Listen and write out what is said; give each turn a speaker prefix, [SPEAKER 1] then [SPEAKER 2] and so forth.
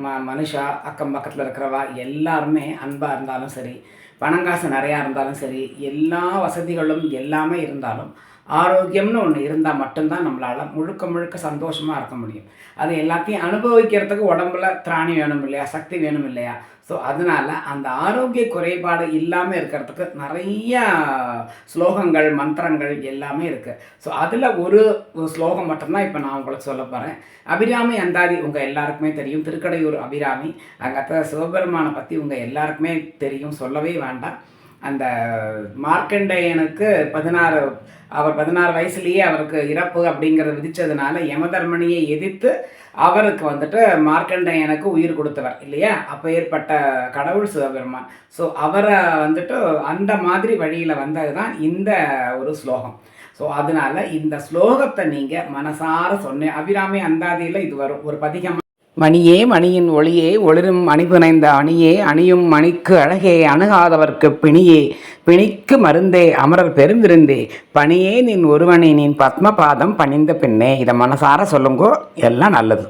[SPEAKER 1] ம மனுஷா அக்கம் பக்கத்தில் இருக்கிறவா எல்லாருமே அன்பாக இருந்தாலும் சரி பணம் காசு நிறையா இருந்தாலும் சரி எல்லா வசதிகளும் எல்லாமே இருந்தாலும் ஆரோக்கியம்னு ஒன்று இருந்தால் மட்டும்தான் நம்மளால் முழுக்க முழுக்க சந்தோஷமாக இருக்க முடியும். அது எல்லாத்தையும் அனுபவிக்கிறதுக்கு உடம்புல திராணி வேணும் இல்லையா சக்தி வேணும் இல்லையா? ஸோ அதனால் அந்த ஆரோக்கிய குறைபாடு இல்லாமல் இருக்கிறதுக்கு நிறைய ஸ்லோகங்கள் மந்திரங்கள் எல்லாமே இருக்குது ஸோ அதில் ஒரு ஒரு ஸ்லோகம் மட்டும்தான் இப்போ நான் உங்களுக்கு சொல்ல போகிறேன் அபிராமி அந்தாதி உங்கள் எல்லாருக்குமே தெரியும். திருக்கடையூர் அபிராமி. அங்கே சிவபெருமானை பற்றி உங்கள் எல்லாருக்குமே தெரியும். சொல்லவே வேண்டாம் அந்த மார்க்கண்டேயனுக்கு பதினாறு அவர் பதினாறு வயசுலேயே அவருக்கு இறப்பு அப்படிங்கிறத விதித்ததுனால யமதர்மனியை எதிர்த்து அவருக்கு வந்துட்டு மார்க்கண்டேயனுக்கு உயிர் கொடுத்தவர் இல்லையா? அப்போ ஏற்பட்ட கடவுள் சிவபெருமான். ஸோ அவரை வந்துட்டு அந்த மாதிரி வழியில் வந்தது தான் இந்த ஒரு ஸ்லோகம். ஸோ அதனால இந்த ஸ்லோகத்தை நீங்கள் மனசார சொன்னேன் அபிராமி அந்தாதியில் இது வரும். ஒரு பதிகமாக மணியே மணியின் ஒளியே ஒளிரும் அணிபுனைந்த அணியே அணியும் மணிக்கு அழகே அணுகாதவர்க்கு பிணியே. பிணிக்கு மருந்தே அமரர் பெருந்திருந்தே. பணியே நின் ஒருவனை நின் பத்மபாதம் பணிந்த பின்னே இதை மனசார சொல்லுங்கோ. எல்லாம் நல்லது.